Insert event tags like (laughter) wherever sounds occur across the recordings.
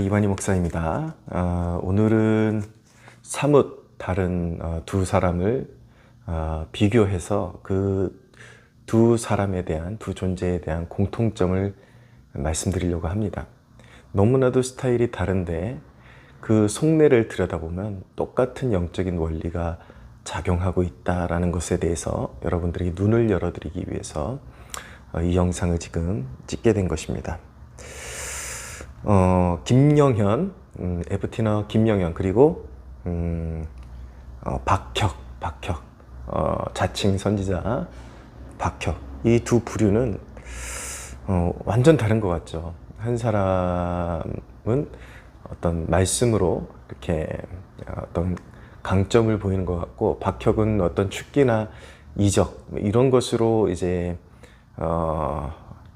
이만희 목사입니다. 아, 오늘은 사뭇 다른 어, 두 사람을 어, 비교해서 그 두 사람에 대한 두 존재에 대한 공통점을 말씀드리려고 합니다. 너무나도 스타일이 다른데 그 속내를 들여다보면 똑같은 영적인 원리가 작용하고 있다라는 것에 대해서 여러분들에게 눈을 열어드리기 위해서 어, 이 영상을 지금 찍게 된 것입니다. 어, 김영현, 음, 에프티너 김영현, 그리고, 음, 어, 박혁, 박혁, 어, 자칭 선지자 박혁. 이 두 부류는, 어, 완전 다른 것 같죠. 한 사람은 어떤 말씀으로 이렇게 어떤 강점을 보이는 것 같고, 박혁은 어떤 축기나 이적, 이런 것으로 이제, 어,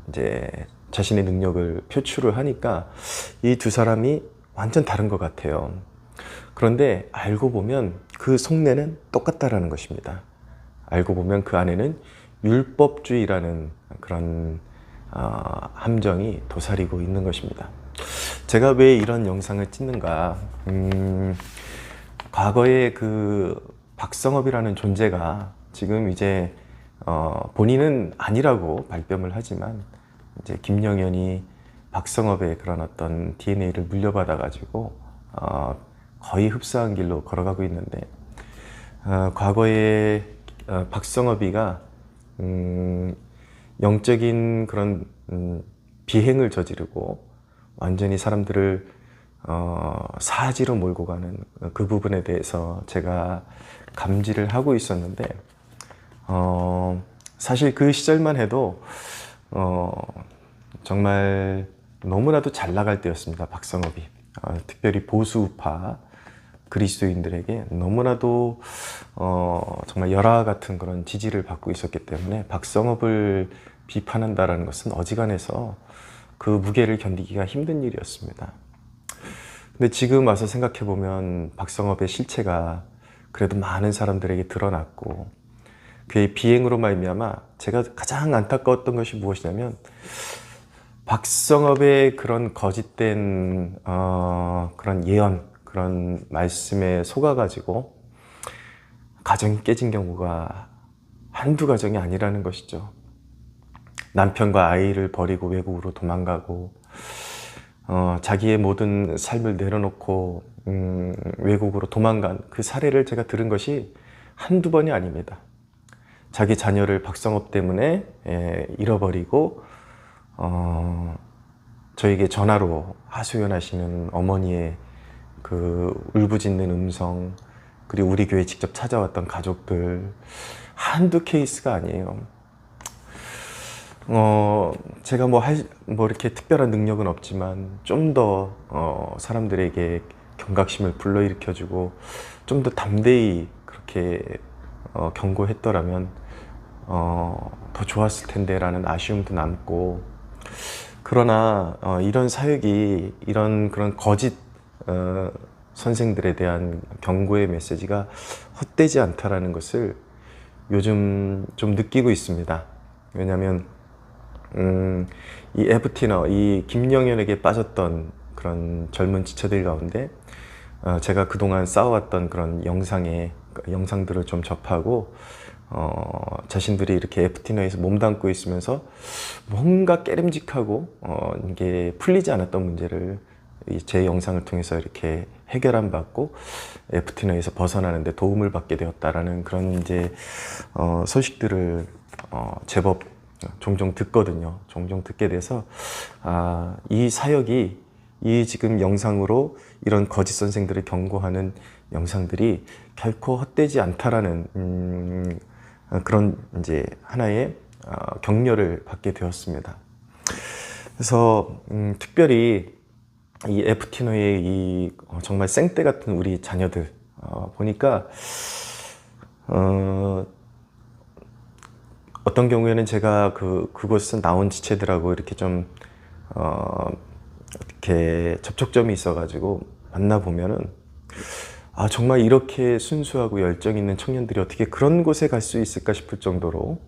이제 자신의 능력을 표출을 하니까 이 두 사람이 완전 다른 것 같아요. 그런데 알고 보면 그 속내는 똑같다라는 것입니다. 알고 보면 그 안에는 율법주의라는 그런 어, 함정이 도사리고 있는 것입니다. 제가 왜 이런 영상을 찍는가? 음, 과거에 그 박성업이라는 존재가 지금 이제 어, 본인은 아니라고 발뺌을 하지만 이제 김영현이 박성업의 그런 어떤 DNA를 물려받아 가지고 어, 거의 흡사한 길로 걸어가고 있는데 어, 과거에 어, 박성업이가 음, 영적인 그런 음, 비행을 저지르고 완전히 사람들을 어, 사지로 몰고 가는 그 부분에 대해서 제가 감지를 하고 있었는데 어, 사실 그 시절만 해도 어, 정말 너무나도 잘 나갈 때였습니다. 박성업이. 어, 특별히 보수파 그리스도인들에게 너무나도 어, 정말 열화 같은 그런 지지를 받고 있었기 때문에 박성업을 비판한다라는 것은 어지간해서 그 무게를 견디기가 힘든 일이었습니다. 근데 지금 와서 생각해 보면 박성업의 실체가 그래도 많은 사람들에게 드러났고 그의 비행으로 말미암아 제가 가장 안타까웠던 것이 무엇이냐면 박성업의 그런 거짓된 어, 그런 예언 그런 말씀에 속아가지고 가정이 깨진 경우가 한두 가정이 아니라는 것이죠. 남편과 아이를 버리고 외국으로 도망가고 어, 자기의 모든 삶을 내려놓고 음, 외국으로 도망간 그 사례를 제가 들은 것이 한두 번이 아닙니다. 자기 자녀를 박성업 때문에 예, 잃어버리고 어, 저에게 전화로 하소연하시는 어머니의 그 울부짖는 음성 그리고 우리 교회 직접 찾아왔던 가족들 한두 케이스가 아니에요. 어, 제가 뭐, 할, 뭐 이렇게 특별한 능력은 없지만 좀더 어, 사람들에게 경각심을 불러일으켜주고 좀 더 담대히 그렇게 어, 경고했더라면 어, 더 좋았을 텐데라는 아쉬움도 남고 그러나 어, 이런 사역이 이런 그런 거짓 어, 선생들에 대한 경고의 메시지가 헛되지 않다라는 것을 요즘 좀 느끼고 있습니다. 왜냐하면 음, 이 에프티너, 이 김영현에게 빠졌던 그런 젊은 지체들 가운데 어, 제가 그동안 쌓아왔던 그런 영상의 영상들을 좀 접하고 어, 자신들이 이렇게 에프티너에서 몸담고 있으면서 뭔가 깨름직하고 어, 이게 풀리지 않았던 문제를 이제 영상을 통해서 이렇게 해결함 받고 에프티너에서 벗어나는데 도움을 받게 되었다라는 그런 이제 어, 소식들을 어, 제법 종종 듣거든요. 종종 듣게 돼서 아, 이 사역이 이 지금 영상으로 이런 거짓 선생들을 경고하는 영상들이 결코 헛되지 않다라는 음, 그런 이제 하나의 어, 격려를 받게 되었습니다. 그래서 음, 특별히 이 에프티노의 이 어, 정말 생떼 같은 우리 자녀들 어, 보니까 어, 어떤 경우에는 제가 그 그곳에서 나온 지체들하고 이렇게 좀 어, 이렇게 접촉점이 있어가지고 만나 보면은 아 정말 이렇게 순수하고 열정 있는 청년들이 어떻게 그런 곳에 갈 수 있을까 싶을 정도로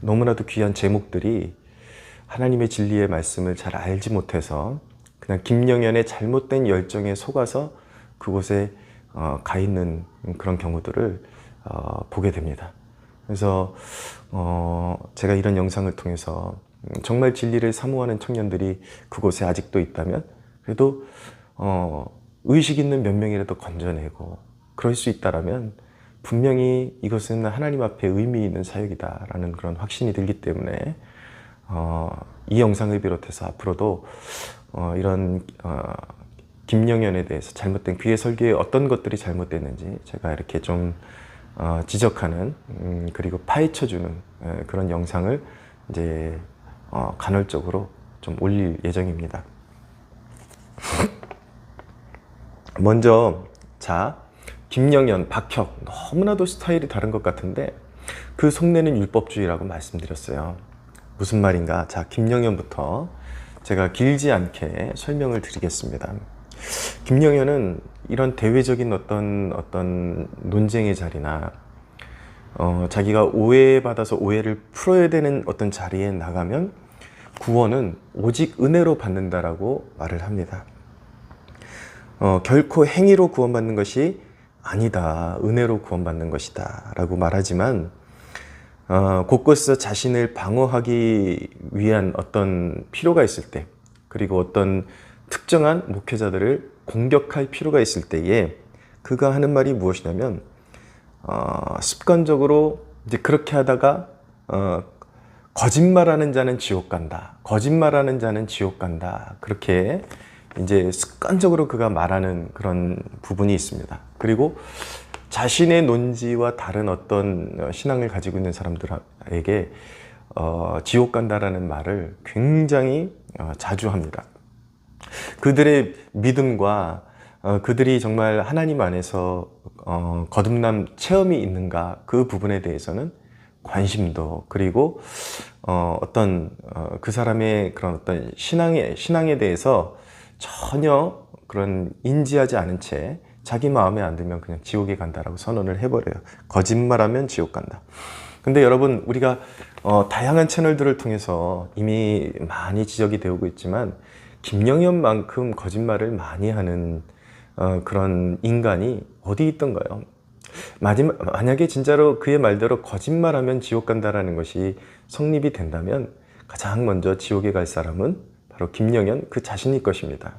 너무나도 귀한 제목들이 하나님의 진리의 말씀을 잘 알지 못해서 그냥 김영현의 잘못된 열정에 속아서 그곳에 어, 가 있는 그런 경우들을 어, 보게 됩니다. 그래서 어, 제가 이런 영상을 통해서 음, 정말 진리를 사모하는 청년들이 그곳에 아직도 있다면 그래도 어, 의식 있는 몇 명이라도 건져내고 그럴 수 있다라면 분명히 이것은 하나님 앞에 의미 있는 사역이다라는 그런 확신이 들기 때문에 어, 이 영상을 비롯해서 앞으로도 어, 이런 어, 김영현에 대해서 잘못된 귀의 설교에 어떤 것들이 잘못됐는지 제가 이렇게 좀 어, 지적하는 음, 그리고 파헤쳐주는 에, 그런 영상을 이제 어, 간헐적으로 좀 올릴 예정입니다. 먼저 자 김영현, 박혁 너무나도 스타일이 다른 것 같은데 그 속내는 율법주의라고 말씀드렸어요. 무슨 말인가? 자 김영현부터 제가 길지 않게 설명을 드리겠습니다. 김영현은 이런 대외적인 어떤 어떤 논쟁의 자리나 어, 자기가 오해받아서 오해를 풀어야 되는 어떤 자리에 나가면 구원은 오직 은혜로 받는다라고 말을 합니다. 어, 결코 행위로 구원받는 것이 아니다. 은혜로 구원받는 것이다. 라고 말하지만, 어, 곳곳에서 자신을 방어하기 위한 어떤 필요가 있을 때, 그리고 어떤 특정한 목회자들을 공격할 필요가 있을 때에 그가 하는 말이 무엇이냐면, 어, 습관적으로 이제 그렇게 하다가, 어, 거짓말하는 자는 지옥 간다. 거짓말하는 자는 지옥 간다. 그렇게 이제 습관적으로 그가 말하는 그런 부분이 있습니다. 그리고 자신의 논지와 다른 어떤 신앙을 가지고 있는 사람들에게 어, 지옥 간다라는 말을 굉장히 어, 자주 합니다. 그들의 믿음과 어, 그들이 정말 하나님 안에서 어, 거듭남 체험이 있는가 그 부분에 대해서는 관심도 그리고 어, 어떤 어, 그 사람의 그런 어떤 신앙에 신앙에 대해서 전혀 그런 인지하지 않은 채 자기 마음에 안 들면 그냥 지옥에 간다라고 선언을 해버려요. 거짓말하면 지옥 간다. 근데 여러분 우리가 어, 다양한 채널들을 통해서 이미 많이 지적이 되고 있지만 김영현만큼 거짓말을 많이 하는 어, 그런 인간이 어디 있던가요? 마지막, 만약에 진짜로 그의 말대로 거짓말하면 지옥 간다라는 것이 성립이 된다면 가장 먼저 지옥에 갈 사람은 바로 김영현 그 자신일 것입니다.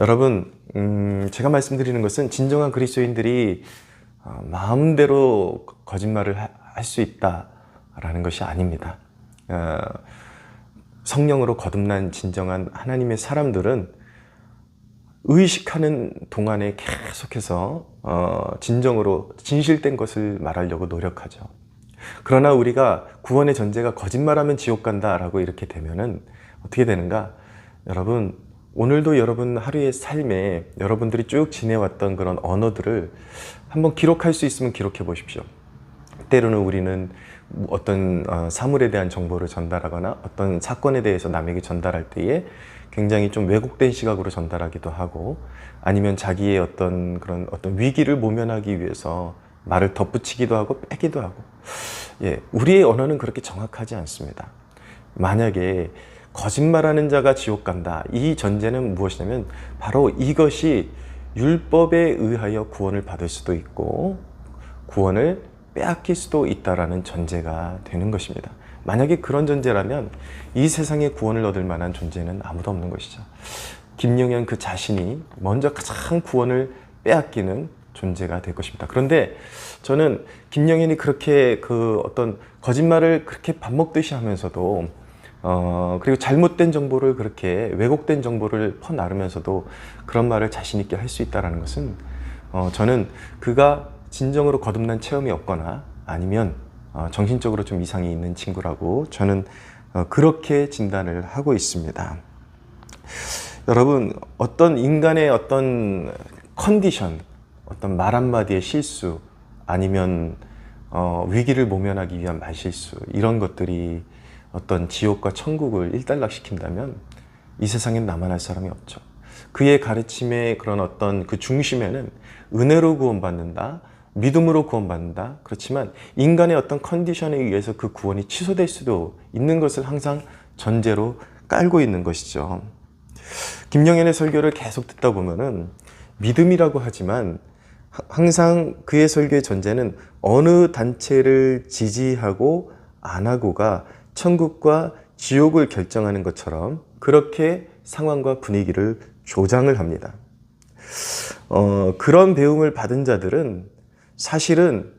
여러분, 음, 제가 말씀드리는 것은 진정한 그리스도인들이 어, 마음대로 거짓말을 할 수 있다라는 것이 아닙니다. 어, 성령으로 거듭난 진정한 하나님의 사람들은 의식하는 동안에 계속해서 어, 진정으로 진실된 것을 말하려고 노력하죠. 그러나 우리가 구원의 전제가 거짓말하면 지옥 간다라고 이렇게 되면은 어떻게 되는가? 여러분 오늘도 여러분 하루의 삶에 여러분들이 쭉 지내왔던 그런 언어들을 한번 기록할 수 있으면 기록해 보십시오. 때로는 우리는 어떤 어, 사물에 대한 정보를 전달하거나 어떤 사건에 대해서 남에게 전달할 때에 굉장히 좀 왜곡된 시각으로 전달하기도 하고 아니면 자기의 어떤 그런 어떤 위기를 모면하기 위해서 말을 덧붙이기도 하고 빼기도 하고 예, 우리의 언어는 그렇게 정확하지 않습니다. 만약에 거짓말하는 자가 지옥 간다. 이 전제는 무엇이냐면 바로 이것이 율법에 의하여 구원을 받을 수도 있고 구원을 빼앗길 수도 있다라는 전제가 되는 것입니다. 만약에 그런 전제라면 이 세상에 구원을 얻을 만한 존재는 아무도 없는 것이죠. 김영현 그 자신이 먼저 가장 구원을 빼앗기는 존재가 될 것입니다. 그런데 저는 김영현이 그렇게 그 어떤 거짓말을 그렇게 밥 먹듯이 하면서도 어, 그리고 잘못된 정보를 그렇게 왜곡된 정보를 퍼나르면서도 그런 말을 자신 있게 할 수 있다는 것은 어, 저는 그가 진정으로 거듭난 체험이 없거나 아니면 어, 정신적으로 좀 이상이 있는 친구라고 저는 어, 그렇게 진단을 하고 있습니다. 여러분, 어떤 인간의 어떤 컨디션, 어떤 말 한마디의 실수, 아니면 어, 위기를 모면하기 위한 말실수, 이런 것들이 어떤 지옥과 천국을 일단락 시킨다면 이 세상엔 할 사람이 없죠. 그의 가르침의 그런 어떤 그 중심에는 은혜로 구원받는다, 믿음으로 구원받는다. 그렇지만 인간의 어떤 컨디션에 의해서 그 구원이 취소될 수도 있는 것을 항상 전제로 깔고 있는 것이죠. 김영현의 설교를 계속 듣다 보면은 믿음이라고 하지만 하- 항상 그의 설교의 전제는 어느 단체를 지지하고 안 하고가 천국과 지옥을 결정하는 것처럼 그렇게 상황과 분위기를 조장을 합니다. 어, 그런 배움을 받은 자들은 사실은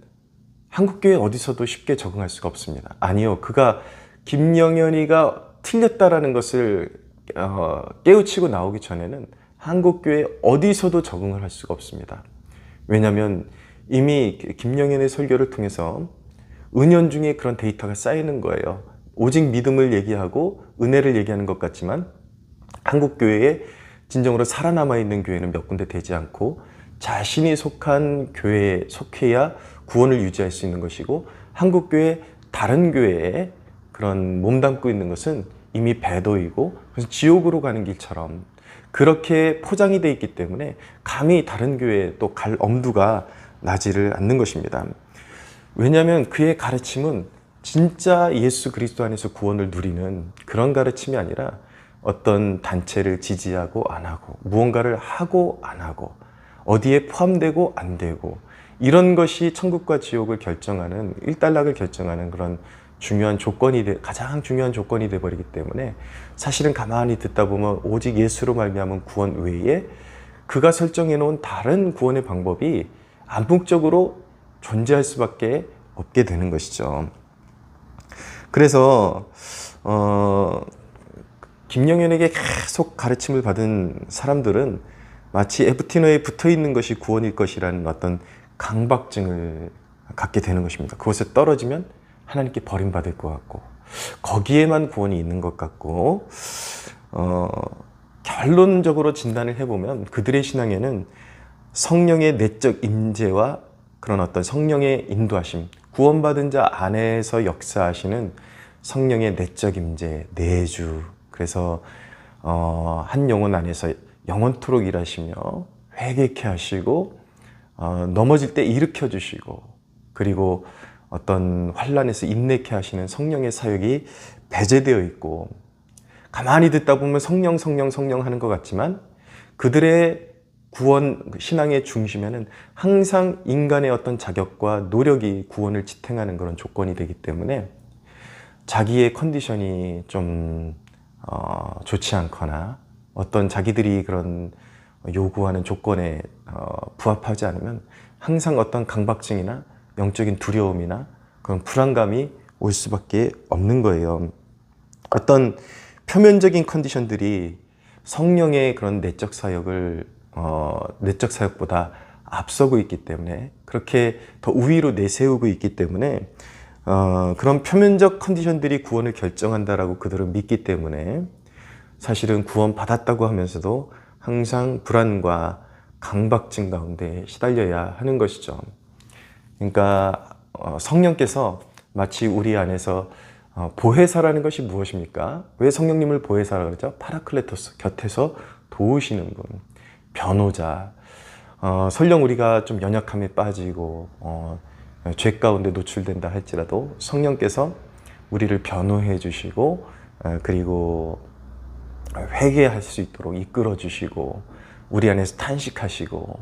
한국교회 어디서도 쉽게 적응할 수가 없습니다. 아니요, 그가 김영현이가 틀렸다라는 것을 어, 깨우치고 나오기 전에는 한국교회 어디서도 적응을 할 수가 없습니다. 왜냐하면 이미 김영현의 설교를 통해서 은연중에 그런 데이터가 쌓이는 거예요. 오직 믿음을 얘기하고 은혜를 얘기하는 것 같지만 한국 교회에 진정으로 살아남아 있는 교회는 몇 군데 되지 않고 자신이 속한 교회에 속해야 구원을 유지할 수 있는 것이고 한국 교회 다른 교회에 그런 몸담고 있는 것은 이미 배도이고 그래서 지옥으로 가는 길처럼 그렇게 포장이 돼 있기 때문에 감히 다른 교회에 또 갈 엄두가 나지를 않는 것입니다. 왜냐하면 그의 가르침은 진짜 예수 그리스도 안에서 구원을 누리는 그런 가르침이 아니라 어떤 단체를 지지하고 안 하고 무언가를 하고 안 하고 어디에 포함되고 안 되고 이런 것이 천국과 지옥을 결정하는 일단락을 결정하는 그런 중요한 조건이 돼, 가장 중요한 조건이 돼 버리기 때문에 사실은 가만히 듣다 보면 오직 예수로 말미암은 구원 외에 그가 설정해 놓은 다른 구원의 방법이 암묵적으로 존재할 수밖에 없게 되는 것이죠. 그래서 어, 김영현에게 계속 가르침을 받은 사람들은 마치 에프티너에 붙어 있는 것이 구원일 것이라는 어떤 강박증을 갖게 되는 것입니다. 그것에 떨어지면 하나님께 버림받을 것 같고 거기에만 구원이 있는 것 같고 어, 결론적으로 진단을 해보면 그들의 신앙에는 성령의 내적 임재와 그런 어떤 성령의 인도하심, 구원받은 자 안에서 역사하시는 성령의 내적 임재, 내주. 그래서 어, 한 영혼 안에서 영원토록 일하시며 회개케 하시고 어, 넘어질 때 일으켜 주시고 그리고 어떤 환란에서 인내케 하시는 성령의 사역이 배제되어 있고 가만히 듣다 보면 성령 성령 성령 하는 것 같지만 그들의 구원 신앙의 중심에는 항상 인간의 어떤 자격과 노력이 구원을 지탱하는 그런 조건이 되기 때문에 자기의 컨디션이 좀 어, 좋지 않거나 어떤 자기들이 그런 요구하는 조건에 어, 부합하지 않으면 항상 어떤 강박증이나 영적인 두려움이나 그런 불안감이 올 수밖에 없는 거예요. 어떤 표면적인 컨디션들이 성령의 그런 내적 사역을 어, 내적 사역보다 앞서고 있기 때문에 그렇게 더 우위로 내세우고 있기 때문에 어, 그런 표면적 컨디션들이 구원을 결정한다라고 그들은 믿기 때문에 사실은 구원 받았다고 하면서도 항상 불안과 강박증 가운데 시달려야 하는 것이죠. 그러니까 어, 성령께서 마치 우리 안에서 어, 보혜사라는 것이 무엇입니까? 왜 성령님을 보혜사라고 그러죠? 파라클레토스 곁에서 도우시는 분, 변호자. 어, 설령 우리가 좀 연약함에 빠지고 어, 죄 가운데 노출된다 할지라도 성령께서 우리를 변호해 주시고 어, 그리고 회개할 수 있도록 이끌어 주시고 우리 안에서 탄식하시고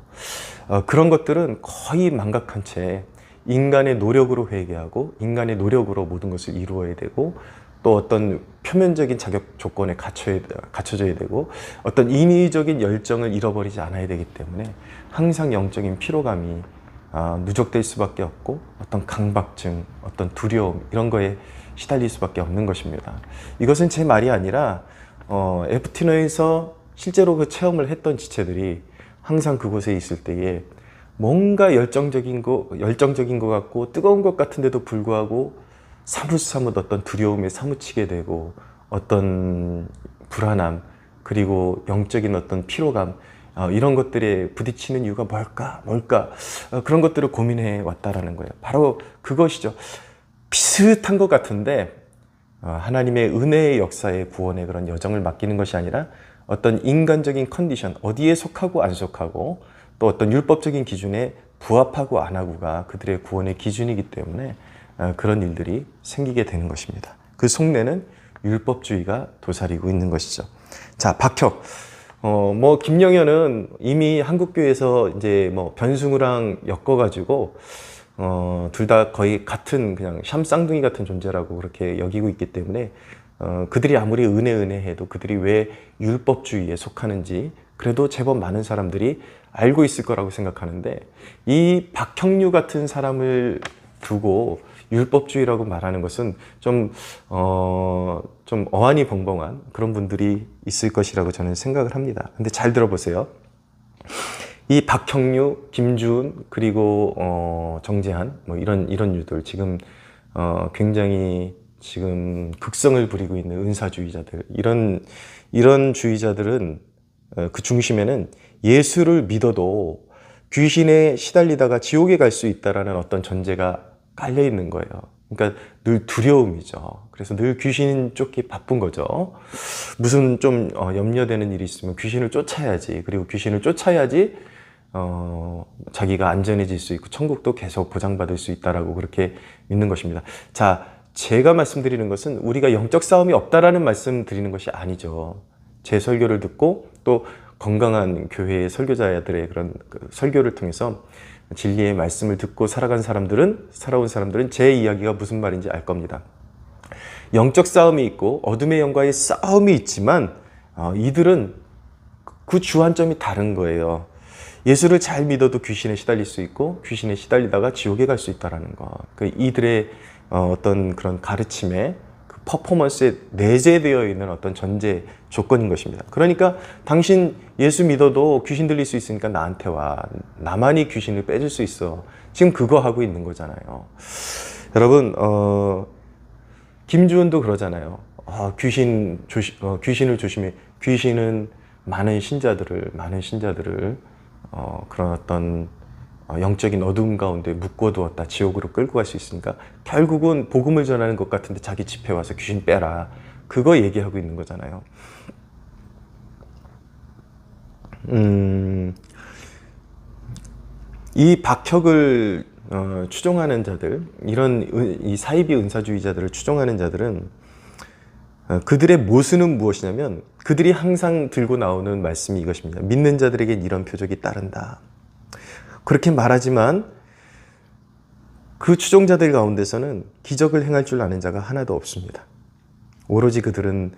어, 그런 것들은 거의 망각한 채 인간의 노력으로 회개하고 인간의 노력으로 모든 것을 이루어야 되고 또 어떤 표면적인 자격 조건에 갖춰야, 갖춰져야 되고 어떤 인위적인 열정을 잃어버리지 않아야 되기 때문에 항상 영적인 피로감이 아, 누적될 수밖에 없고 어떤 강박증, 어떤 두려움 이런 거에 시달릴 수밖에 없는 것입니다. 이것은 제 말이 아니라 어, 에프티너에서 실제로 그 체험을 했던 지체들이 항상 그곳에 있을 때에 뭔가 열정적인 거, 열정적인 것 같고 뜨거운 것 같은데도 불구하고 사뭇사뭇 어떤 두려움에 사무치게 되고 어떤 불안함 그리고 영적인 어떤 피로감 어, 이런 것들에 부딪히는 이유가 뭘까 뭘까 어, 그런 것들을 고민해 왔다라는 거예요. 바로 그것이죠. 비슷한 것 같은데 어, 하나님의 은혜의 역사의 구원의 그런 여정을 맡기는 것이 아니라 어떤 인간적인 컨디션 어디에 속하고 안 속하고 또 어떤 율법적인 기준에 부합하고 안 하고가 그들의 구원의 기준이기 때문에 어, 그런 일들이 생기게 되는 것입니다. 그 속내는 율법주의가 도사리고 있는 것이죠. 자, 박혁. 어, 뭐, 김영현은 이미 한국교회에서 이제 뭐 변승우랑 엮어가지고, 어, 둘 다 거의 같은 그냥 샴쌍둥이 같은 존재라고 그렇게 여기고 있기 때문에, 어, 그들이 아무리 은혜 은혜 해도 그들이 왜 율법주의에 속하는지 그래도 제법 많은 사람들이 알고 있을 거라고 생각하는데, 이 박형류 같은 사람을 두고 율법주의라고 말하는 것은 좀, 어, 좀 어안이 벙벙한 그런 분들이 있을 것이라고 저는 생각을 합니다. 근데 잘 들어보세요. 이 박형류, 김준, 그리고, 어, 정재한, 뭐 이런, 이런 유들 지금, 어, 굉장히 지금 극성을 부리고 있는 은사주의자들, 이런, 이런 주의자들은 어, 그 중심에는 예수를 믿어도 귀신에 시달리다가 지옥에 갈 수 있다라는 어떤 전제가 깔려 있는 거예요. 그러니까 늘 두려움이죠. 그래서 늘 귀신 쫓기 바쁜 거죠. 무슨 좀 어, 염려되는 일이 있으면 귀신을 쫓아야지. 그리고 귀신을 쫓아야지 어, 자기가 안전해질 수 있고 천국도 계속 보장받을 수 있다라고 그렇게 믿는 것입니다. 자, 제가 말씀드리는 것은 우리가 영적 싸움이 없다라는 말씀 드리는 것이 아니죠. 제 설교를 듣고 또 건강한 교회의 설교자들의 그런 그 설교를 통해서 진리의 말씀을 듣고 살아간 사람들은 살아온 사람들은 제 이야기가 무슨 말인지 알 겁니다. 영적 싸움이 있고 어둠의 영과의 싸움이 있지만 어, 이들은 그 주안점이 다른 거예요. 예수를 잘 믿어도 귀신에 시달릴 수 있고 귀신에 시달리다가 지옥에 갈 수 있다라는 거. 그 이들의 어, 어떤 그런 가르침에 그 퍼포먼스에 내재되어 있는 어떤 전제 조건인 것입니다. 그러니까 당신 예수 믿어도 귀신 들릴 수 있으니까 나한테 와. 나만이 귀신을 빼줄 수 있어. 지금 그거 하고 있는 거잖아요. 여러분, 어, 김주원도 그러잖아요. 아, 귀신 조시, 어, 귀신을 조심해. 귀신은 많은 신자들을 많은 신자들을 어, 그런 어떤 어, 영적인 어둠 가운데 묶어두었다 지옥으로 끌고 갈 수 있으니까 결국은 복음을 전하는 것 같은데 자기 집에 와서 귀신 빼라 그거 얘기하고 있는 거잖아요. 음, 이 박혁을 어, 추종하는 자들, 이런 은- 이 사이비 은사주의자들을 추종하는 자들은 어, 그들의 모순은 무엇이냐면 그들이 항상 들고 나오는 말씀이 이것입니다. 믿는 자들에겐 이런 표적이 따른다. 그렇게 말하지만 그 추종자들 가운데서는 기적을 행할 줄 아는 자가 하나도 없습니다. 오로지 그들은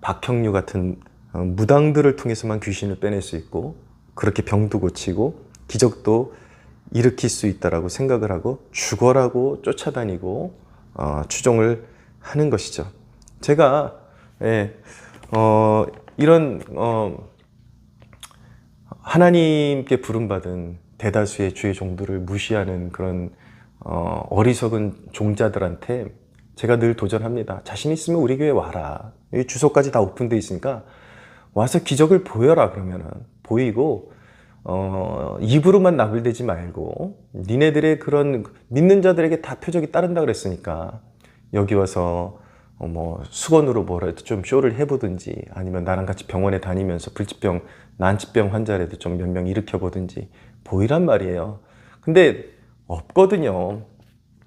박형류 같은 어, 무당들을 통해서만 귀신을 빼낼 수 있고 그렇게 병도 고치고 기적도 일으킬 수 있다라고 생각을 하고 죽어라고 쫓아다니고 어, 추종을 하는 것이죠. 제가 예, 어, 이런 어, 하나님께 부름받은 대다수의 주의 종들을 무시하는 그런 어, 어리석은 종자들한테 제가 늘 도전합니다. 자신 있으면 우리 교회 와라. 주소까지 다 오픈돼 있으니까 와서 기적을 보여라 그러면은 보이고 어, 입으로만 나불대지 말고 니네들의 그런 믿는 자들에게 다 표적이 따른다 그랬으니까 여기 와서 어, 뭐 수건으로 뭐라도 좀 쇼를 해보든지 아니면 나랑 같이 병원에 다니면서 불치병 난치병 환자라도 좀 몇 명 일으켜 보든지 보이란 말이에요. 근데 없거든요.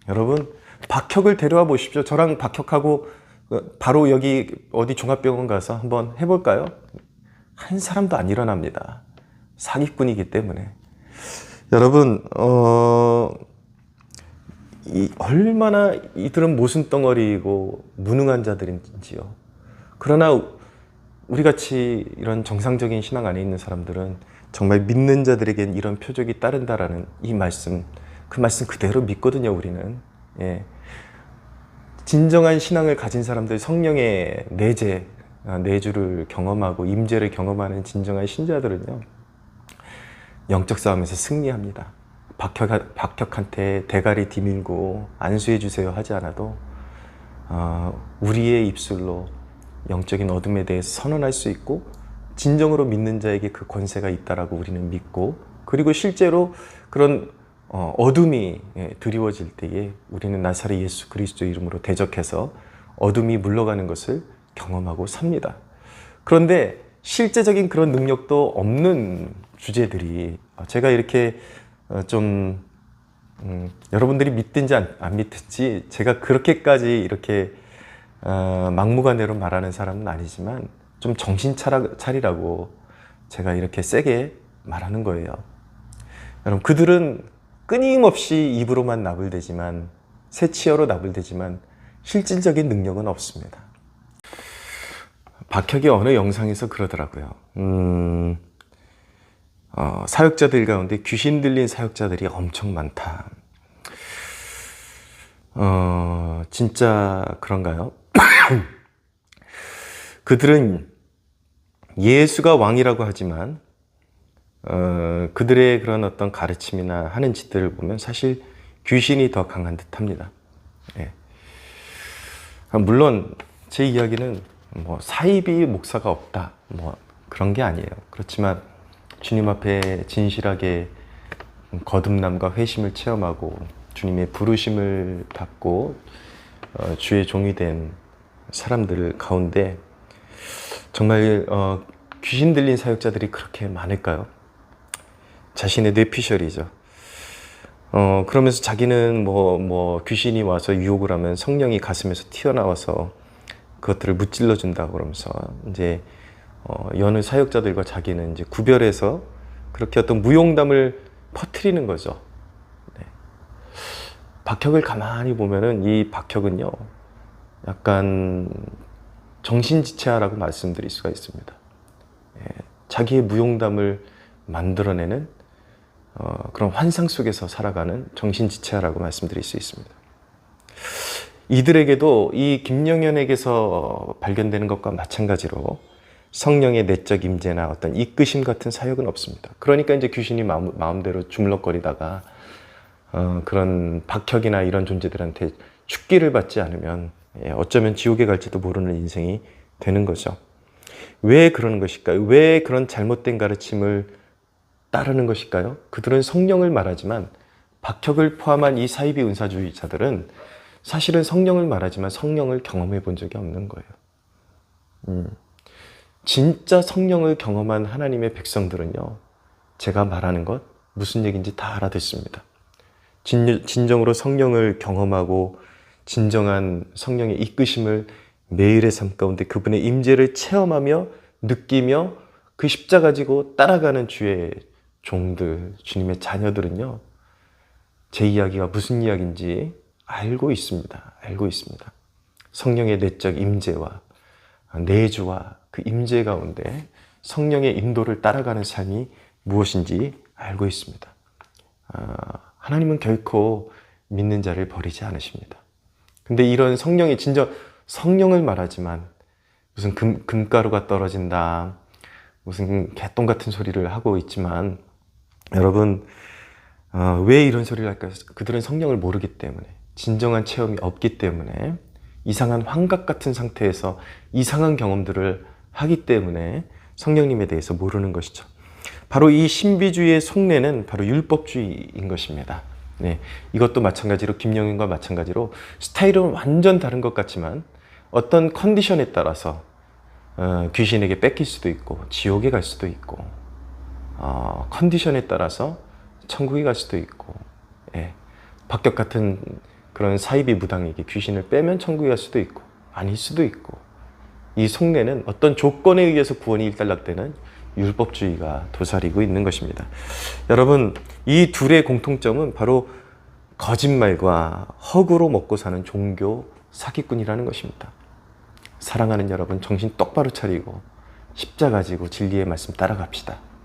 여러분 박혁을 데려와 보십시오. 저랑 박혁하고 어, 바로 여기 어디 종합병원 가서 한번 해볼까요? 한 사람도 안 일어납니다. 사기꾼이기 때문에. 여러분, 어, 이 얼마나 이들은 모순 덩어리이고 무능한 자들인지요. 그러나 우리 같이 이런 정상적인 신앙 안에 있는 사람들은 정말 믿는 자들에겐 이런 표적이 따른다라는 이 말씀, 그 말씀 그대로 믿거든요, 우리는. 예. 진정한 신앙을 가진 사람들 성령의 내재, 아, 내주를 경험하고 임재를 경험하는 진정한 신자들은요. 영적 싸움에서 승리합니다. 박혁, 박혁한테 대가리 디밀고 안수해 주세요 하지 않아도 어, 우리의 입술로 영적인 어둠에 대해서 선언할 수 있고 진정으로 믿는 자에게 그 권세가 있다라고 우리는 믿고 그리고 실제로 그런 어, 어둠이 예, 드리워질 때에 우리는 나사렛 예수 그리스도 이름으로 대적해서 어둠이 물러가는 것을 경험하고 삽니다. 그런데 실제적인 그런 능력도 없는 주제들이 어, 제가 이렇게 어, 좀 음, 여러분들이 믿든지 안, 안 믿든지 제가 그렇게까지 이렇게 어, 막무가내로 말하는 사람은 아니지만 좀 정신 차리라고 제가 이렇게 세게 말하는 거예요. 여러분, 그들은 끊임없이 입으로만 나불대지만, 새치어로 나불대지만, 실질적인 능력은 없습니다. 박혁이 어느 영상에서 그러더라고요. 음, 어, 사역자들 가운데 귀신 들린 사역자들이 엄청 많다. 어, 진짜 그런가요? (coughs) 그들은 예수가 왕이라고 하지만, 어, 그들의 그런 어떤 가르침이나 하는 짓들을 보면 사실 귀신이 더 강한 듯 합니다. 예. 아, 물론 제 이야기는 뭐 사이비 목사가 없다 뭐 그런 게 아니에요. 그렇지만 주님 앞에 진실하게 거듭남과 회심을 체험하고 주님의 부르심을 받고 어, 주의 종이 된 사람들 가운데 정말 어, 귀신 들린 사역자들이 그렇게 많을까요? 자신의 뇌피셜이죠. 어, 그러면서 자기는 뭐, 뭐, 귀신이 와서 유혹을 하면 성령이 가슴에서 튀어나와서 그것들을 무찔러 준다고 그러면서 이제 어, 여느 사역자들과 자기는 이제 구별해서 그렇게 어떤 무용담을 퍼뜨리는 거죠. 네. 박혁을 가만히 보면은 이 박혁은요, 약간 정신지체하라고 말씀드릴 수가 있습니다. 예, 자기의 무용담을 만들어내는 어, 그런 환상 속에서 살아가는 정신지체하라고 말씀드릴 수 있습니다. 이들에게도 이 김영현에게서 발견되는 것과 마찬가지로 성령의 내적 임재나 어떤 이끄심 같은 사역은 없습니다. 그러니까 이제 귀신이 마음, 마음대로 주물럭거리다가 어, 그런 박혁이나 이런 존재들한테 축기를 받지 않으면 예, 어쩌면 지옥에 갈지도 모르는 인생이 되는 거죠. 왜 그러는 것일까요? 왜 그런 잘못된 가르침을 따르는 것일까요? 그들은 성령을 말하지만 박혁을 포함한 이 사이비 은사주의자들은 사실은 성령을 말하지만 성령을 경험해 본 적이 없는 거예요. 음. 진짜 성령을 경험한 하나님의 백성들은요, 제가 말하는 것 무슨 얘기인지 다 알아듣습니다. 진, 진정으로 성령을 경험하고 진정한 성령의 이끄심을 매일의 삶 가운데 그분의 임재를 체험하며 느끼며 그 십자 가지고 따라가는 주의 종들, 주님의 자녀들은요, 제 이야기가 무슨 이야기인지 알고 있습니다. 알고 있습니다. 성령의 내적 임재와 내주와 그 임재 가운데 성령의 인도를 따라가는 삶이 무엇인지 알고 있습니다. 아, 하나님은 결코 믿는 자를 버리지 않으십니다. 근데 이런 성령이 진정 성령을 말하지만 무슨 금, 금가루가 떨어진다, 무슨 개똥 같은 소리를 하고 있지만 여러분 어, 왜 이런 소리를 할까요? 그들은 성령을 모르기 때문에 진정한 체험이 없기 때문에 이상한 환각 같은 상태에서 이상한 경험들을 하기 때문에 성령님에 대해서 모르는 것이죠. 바로 이 신비주의의 속내는 바로 율법주의인 것입니다. 네, 이것도 마찬가지로 김영인과 마찬가지로 스타일은 완전 다른 것 같지만 어떤 컨디션에 따라서 어, 귀신에게 뺏길 수도 있고 지옥에 갈 수도 있고 어, 컨디션에 따라서 천국에 갈 수도 있고 예, 박격 같은 그런 사이비 무당에게 귀신을 빼면 천국에 갈 수도 있고 아닐 수도 있고 이 속내는 어떤 조건에 의해서 구원이 일단락되는 율법주의가 도사리고 있는 것입니다. 여러분 이 둘의 공통점은 바로 거짓말과 허구로 먹고 사는 종교 사기꾼이라는 것입니다. 사랑하는 여러분 정신 똑바로 차리고 십자 가 지고 진리의 말씀 따라갑시다.